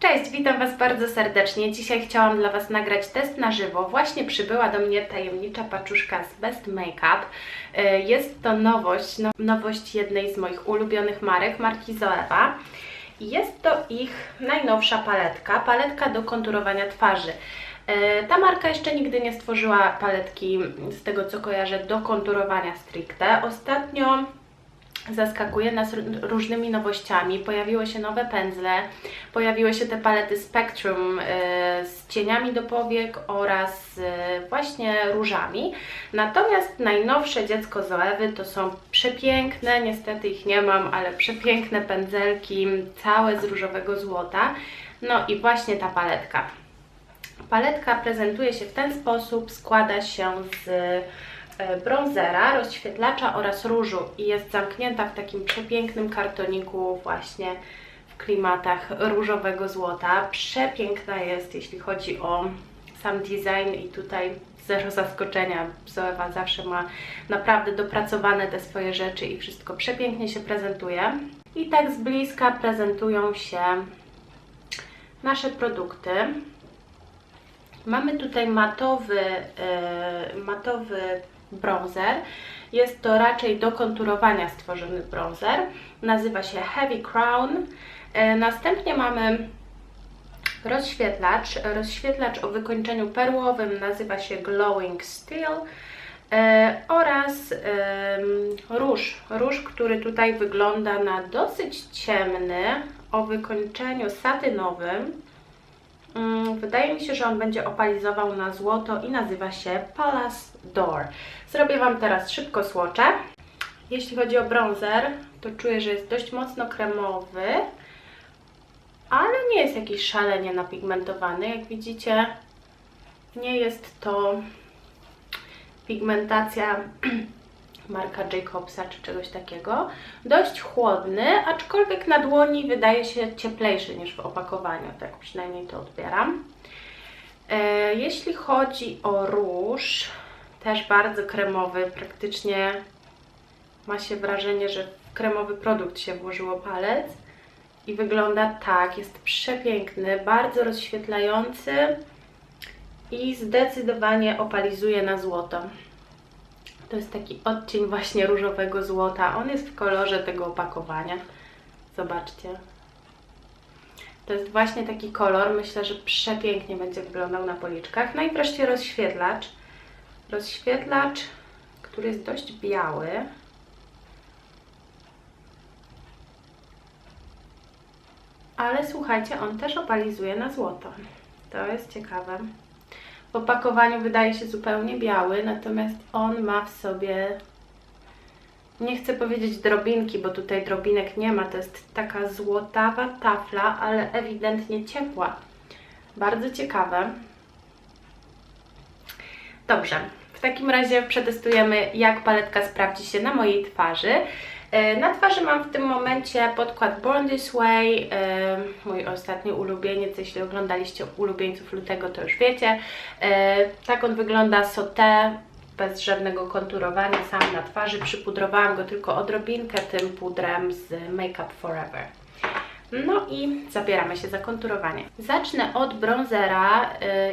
Cześć, witam Was bardzo serdecznie. Dzisiaj chciałam dla Was nagrać test na żywo. Właśnie przybyła do mnie tajemnicza paczuszka z Best Makeup. Y, Jest to nowość, no, nowość jednej z moich ulubionych marek, marki Zoewa. I Jest to ich najnowsza paletka, paletka do konturowania twarzy. Y, Ta marka jeszcze nigdy nie stworzyła paletki, z tego co kojarzę, do konturowania stricte. Ostatnio zaskakuje nas różnymi nowościami. Pojawiły się nowe pędzle, pojawiły się te palety Spectrum y, z cieniami do powiek oraz y, właśnie różami. Natomiast najnowsze dziecko Zoewy to są przepiękne, niestety ich nie mam, ale przepiękne pędzelki, całe z różowego złota. No i właśnie ta paletka. Paletka prezentuje się w ten sposób, składa się z e, bronzera, rozświetlacza oraz różu i jest zamknięta w takim przepięknym kartoniku właśnie w klimatach różowego złota. Przepiękna jest, jeśli chodzi o sam design i tutaj zero zaskoczenia. Zoewa zawsze ma naprawdę dopracowane te swoje rzeczy i wszystko przepięknie się prezentuje. I tak z bliska prezentują się nasze produkty. Mamy tutaj matowy, e, matowy bronzer. Jest to raczej do konturowania stworzony bronzer. Nazywa się Heavy Crown. E, następnie mamy rozświetlacz. Rozświetlacz o wykończeniu perłowym nazywa się Glowing Steel. E, oraz róż. Róż, który tutaj wygląda na dosyć ciemny, o wykończeniu satynowym. Mm, Wydaje mi się, że on będzie opalizował na złoto i nazywa się Palace Door. Zrobię Wam teraz szybko słocze. Jeśli chodzi o bronzer, to czuję, że jest dość mocno kremowy, ale nie jest jakiś szalenie napigmentowany. Jak widzicie, nie jest to pigmentacja marka Jacobsa czy czegoś takiego. Dość chłodny, aczkolwiek na dłoni wydaje się cieplejszy niż w opakowaniu, tak przynajmniej to odbieram. E, jeśli chodzi o róż, też bardzo kremowy, praktycznie ma się wrażenie, że w kremowy produkt się włożyło palec i wygląda tak, jest przepiękny, bardzo rozświetlający i zdecydowanie opalizuje na złoto. To jest taki odcień właśnie różowego złota. On jest w kolorze tego opakowania. Zobaczcie. To jest właśnie taki kolor. Myślę, że przepięknie będzie wyglądał na policzkach. No i wreszcie rozświetlacz. Rozświetlacz, który jest dość biały. Ale słuchajcie, on też opalizuje na złoto. To jest ciekawe. Opakowaniu wydaje się zupełnie biały, natomiast on ma w sobie, nie chcę powiedzieć drobinki, bo tutaj drobinek nie ma, to jest taka złotawa tafla, ale ewidentnie ciepła. Bardzo ciekawe. Dobrze, w takim razie przetestujemy, jak paletka sprawdzi się na mojej twarzy. E, Na twarzy mam w tym momencie podkład Born This Way, e, mój ostatni ulubieniec. Jeśli oglądaliście ulubieńców lutego, to już wiecie. E, Tak on wygląda sauté, bez żadnego konturowania, sam na twarzy. Przypudrowałam go tylko odrobinkę tym pudrem z Make Up Forever. No i zabieramy się za konturowanie. Zacznę od bronzera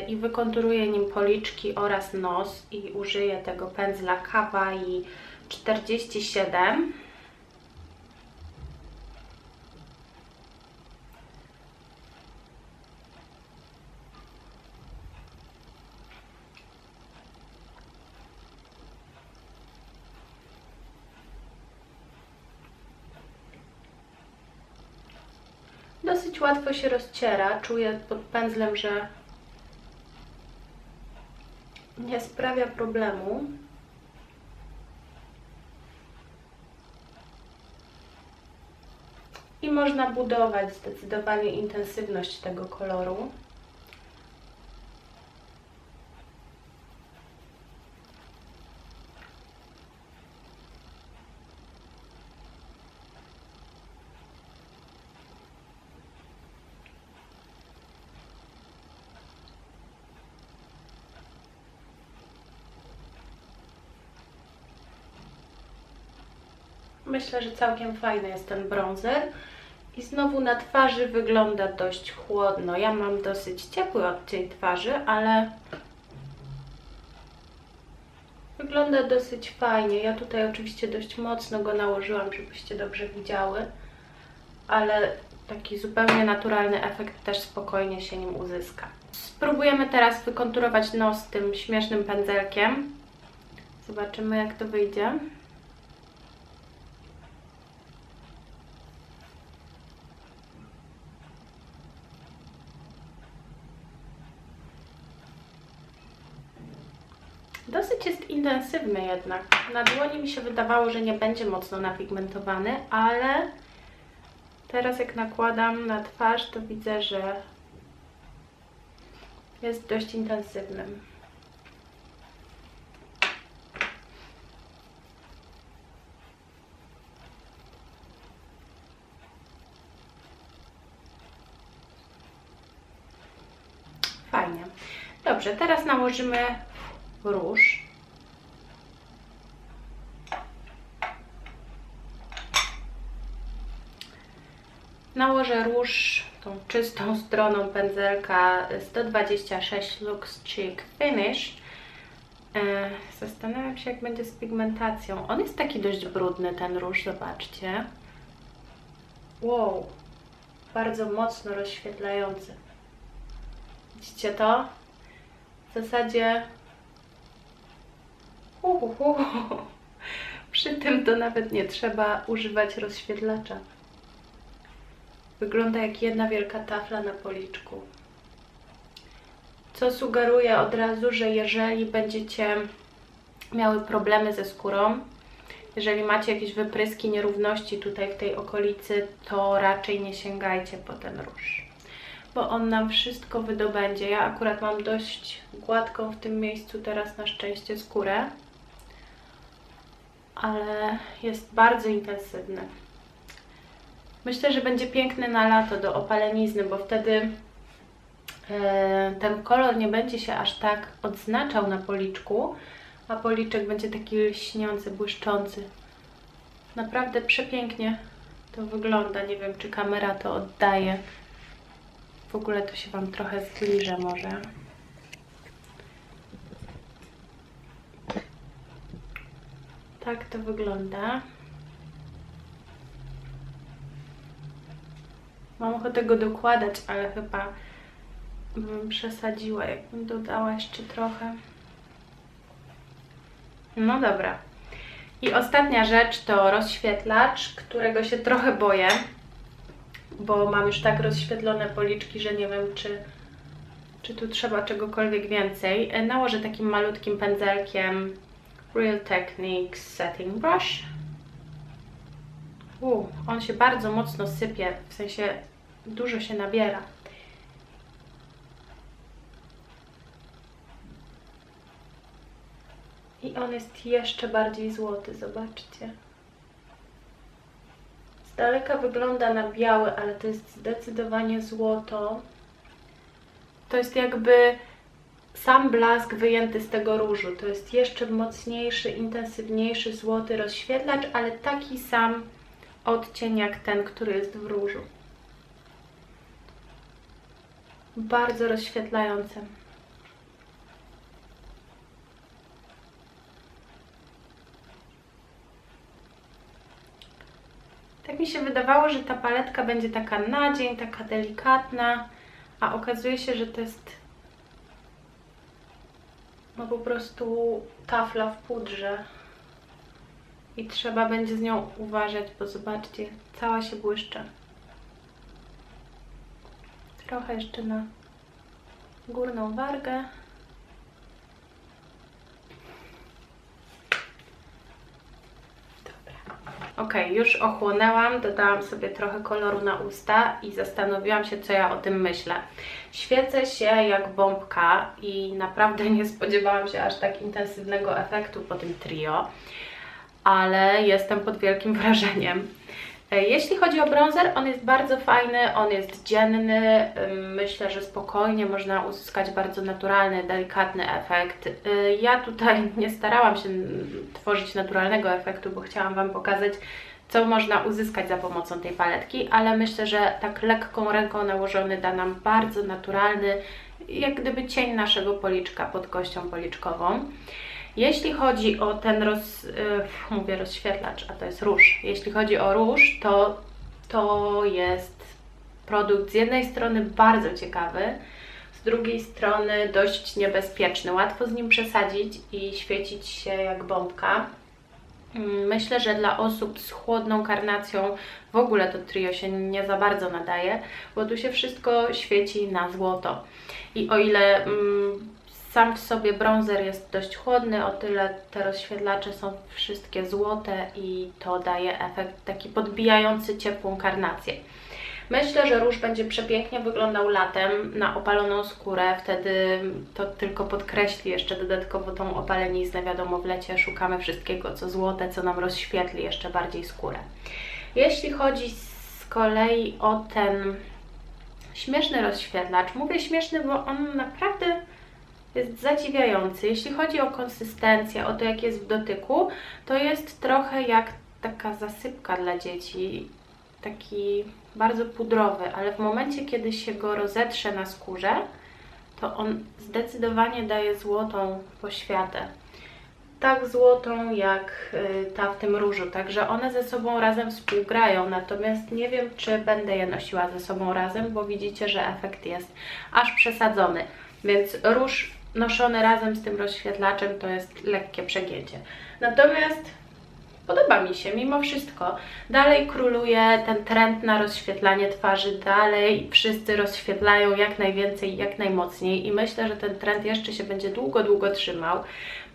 i wykonturuję nim policzki oraz nos i użyję tego pędzla Kawaii 47. Dosyć łatwo się rozciera. Czuję pod pędzlem, że nie sprawia problemu. I można budować zdecydowanie intensywność tego koloru. Myślę, że całkiem fajny jest ten bronzer I znowu na twarzy wygląda dość chłodno. Ja mam dosyć ciepły odcień twarzy, ale wygląda dosyć fajnie. Ja tutaj oczywiście dość mocno go nałożyłam, żebyście dobrze widziały, ale taki zupełnie naturalny efekt też spokojnie się nim uzyska. Spróbujemy teraz wykonturować nos tym śmiesznym pędzelkiem. Zobaczymy jak to wyjdzie. Dosyć jest intensywny jednak. Na dłoni mi się wydawało, że nie będzie mocno napigmentowany, ale teraz jak nakładam na twarz, to widzę, że jest dość intensywnym. Fajnie. Dobrze, teraz nałożymy róż. Nałożę róż tą czystą stroną pędzelka 126 Lux Cheek Finish. E, Zastanawiam się, jak będzie z pigmentacją. On jest taki dość brudny, ten róż, zobaczcie. Wow, bardzo mocno rozświetlający. Widzicie to? W zasadzie Hu, hu, hu. Przy tym to nawet nie trzeba używać rozświetlacza. Wygląda jak jedna wielka tafla na policzku. Co sugeruje od razu, że jeżeli będziecie miały problemy ze skórą, jeżeli macie jakieś wypryski, nierówności tutaj w tej okolicy, to raczej nie sięgajcie po ten róż, bo on nam wszystko wydobędzie. Ja akurat mam dość gładką w tym miejscu teraz na szczęście skórę, ale jest bardzo intensywny. Myślę, że będzie piękny na lato do opalenizny, bo wtedy e, ten kolor nie będzie się aż tak odznaczał na policzku, a policzek będzie taki lśniący, błyszczący. Naprawdę przepięknie to wygląda. Nie wiem, czy kamera to oddaje. W ogóle to się Wam trochę zbliżę może. Tak to wygląda. Mam ochotę go dokładać, ale chyba bym przesadziła, jakbym dodała jeszcze trochę. No dobra. I ostatnia rzecz to rozświetlacz, którego się trochę boję, bo mam już tak rozświetlone policzki, że nie wiem, czy, czy tu trzeba czegokolwiek więcej. E, Nałożę takim malutkim pędzelkiem Real Techniques Setting Brush. U, on się bardzo mocno sypie, w sensie dużo się nabiera. I on jest jeszcze bardziej złoty, zobaczcie. Z daleka wygląda na biały, ale to jest zdecydowanie złoto. To jest jakby sam blask wyjęty z tego różu. To jest jeszcze mocniejszy, intensywniejszy złoty rozświetlacz, ale taki sam odcień jak ten, który jest w różu. Bardzo rozświetlający. Tak mi się wydawało, że ta paletka będzie taka na dzień, taka delikatna, a okazuje się, że to jest no po prostu tafla w pudrze. I trzeba będzie z nią uważać, bo zobaczcie, cała się błyszczy. Trochę jeszcze na górną wargę. Ok, już ochłonęłam, dodałam sobie trochę koloru na usta i zastanowiłam się, co ja o tym myślę. Świecę się jak bombka i naprawdę nie spodziewałam się aż tak intensywnego efektu po tym trio, ale jestem pod wielkim wrażeniem. E, Jeśli chodzi o bronzer, on jest bardzo fajny, on jest dzienny. Ym, Myślę, że spokojnie można uzyskać bardzo naturalny, delikatny efekt. Y, Ja tutaj nie starałam się tworzyć naturalnego efektu, bo chciałam Wam pokazać co można uzyskać za pomocą tej paletki, ale myślę, że tak lekką ręką nałożony da nam bardzo naturalny, jak gdyby cień naszego policzka pod kością policzkową. Jeśli chodzi o ten roz, yy, mówię rozświetlacz, a to jest róż. Jeśli chodzi o róż, to to jest produkt z jednej strony bardzo ciekawy, z drugiej strony dość niebezpieczny. Łatwo z nim przesadzić i świecić się jak bombka. Mm, Myślę, że dla osób z chłodną karnacją w ogóle to trio się nie za bardzo nadaje, bo tu się wszystko świeci na złoto. I o ile mm, sam w sobie bronzer jest dość chłodny, o tyle te rozświetlacze są wszystkie złote i to daje efekt taki podbijający ciepłą karnację. Myślę, że róż będzie przepięknie wyglądał latem na opaloną skórę, wtedy to tylko podkreśli jeszcze dodatkowo tą opaleniznę. Wiadomo, w lecie szukamy wszystkiego, co złote, co nam rozświetli jeszcze bardziej skórę. Jeśli chodzi z kolei o ten śmieszny rozświetlacz, mówię śmieszny, bo on naprawdę jest zadziwiający. Jeśli chodzi o konsystencję, o to jak jest w dotyku, to jest trochę jak taka zasypka dla dzieci, taki bardzo pudrowy, ale w momencie, kiedy się go rozetrze na skórze, to on zdecydowanie daje złotą poświatę. Tak złotą jak y, ta w tym różu, także one ze sobą razem współgrają, natomiast nie wiem, czy będę je nosiła ze sobą razem, bo widzicie, że efekt jest aż przesadzony. Więc róż noszony razem z tym rozświetlaczem to jest lekkie przegięcie. Natomiast podoba mi się mimo wszystko. Dalej króluje ten trend na rozświetlanie twarzy, dalej wszyscy rozświetlają jak najwięcej, jak najmocniej i myślę, że ten trend jeszcze się będzie długo, długo trzymał.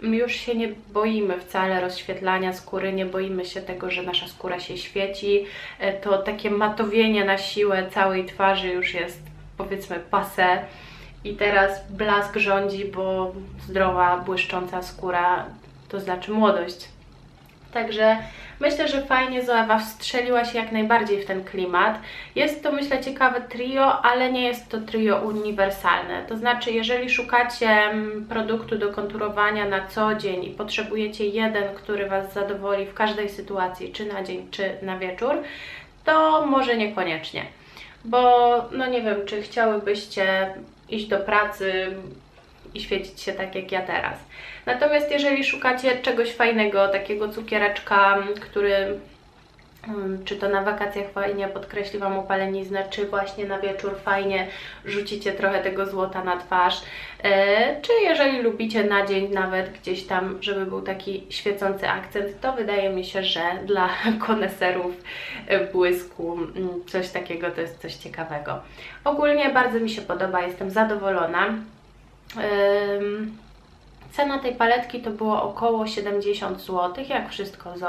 Już się nie boimy wcale rozświetlania skóry, nie boimy się tego, że nasza skóra się świeci. E, To takie matowienie na siłę całej twarzy już jest powiedzmy passé. I teraz blask rządzi, bo zdrowa, błyszcząca skóra to znaczy młodość. Także myślę, że fajnie Zoewa wstrzeliła się jak najbardziej w ten klimat. Jest to myślę ciekawe trio, ale nie jest to trio uniwersalne. To znaczy, jeżeli szukacie mm, produktu do konturowania na co dzień i potrzebujecie jeden, który Was zadowoli w każdej sytuacji, czy na dzień, czy na wieczór, to może niekoniecznie. Bo no nie wiem, czy chciałybyście iść do pracy i świecić się tak jak ja teraz. Natomiast jeżeli szukacie czegoś fajnego, takiego cukiereczka, który czy to na wakacjach fajnie podkreśli Wam opaleniznę, czy właśnie na wieczór fajnie rzucicie trochę tego złota na twarz, e, czy jeżeli lubicie na dzień nawet gdzieś tam, żeby był taki świecący akcent, to wydaje mi się, że dla koneserów e, błysku coś takiego to jest coś ciekawego. Ogólnie bardzo mi się podoba, jestem zadowolona. Cena tej paletki to było około 70 zł, jak wszystko z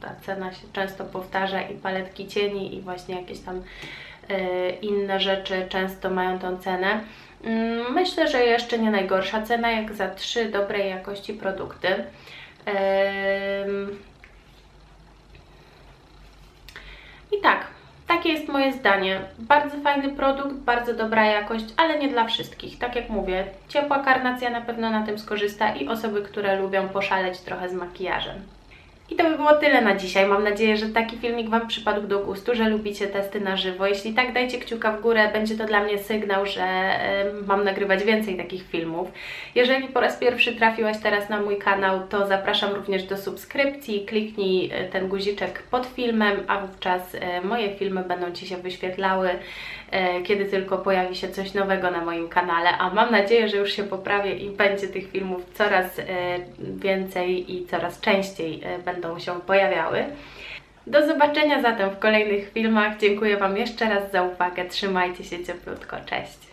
ta cena się często powtarza i paletki cieni i właśnie jakieś tam y, inne rzeczy często mają tą cenę. Ym, Myślę, że jeszcze nie najgorsza cena, jak za trzy dobrej jakości produkty. Ym, I tak, takie jest moje zdanie. Bardzo fajny produkt, bardzo dobra jakość, ale nie dla wszystkich. Tak jak mówię, ciepła karnacja na pewno na tym skorzysta i osoby, które lubią poszaleć trochę z makijażem. I to by było tyle na dzisiaj. Mam nadzieję, że taki filmik Wam przypadł do gustu, że lubicie testy na żywo. Jeśli tak, dajcie kciuka w górę, będzie to dla mnie sygnał, że mam nagrywać więcej takich filmów. Jeżeli po raz pierwszy trafiłaś teraz na mój kanał, to zapraszam również do subskrypcji. Kliknij e, ten guziczek pod filmem, a wówczas e, moje filmy będą Ci się wyświetlały, kiedy tylko pojawi się coś nowego na moim kanale. A mam nadzieję, że już się poprawię i będzie tych filmów coraz e, więcej i coraz częściej e, będą się pojawiały. Do zobaczenia zatem w kolejnych filmach. Dziękuję Wam jeszcze raz za uwagę. Trzymajcie się cieplutko. Cześć!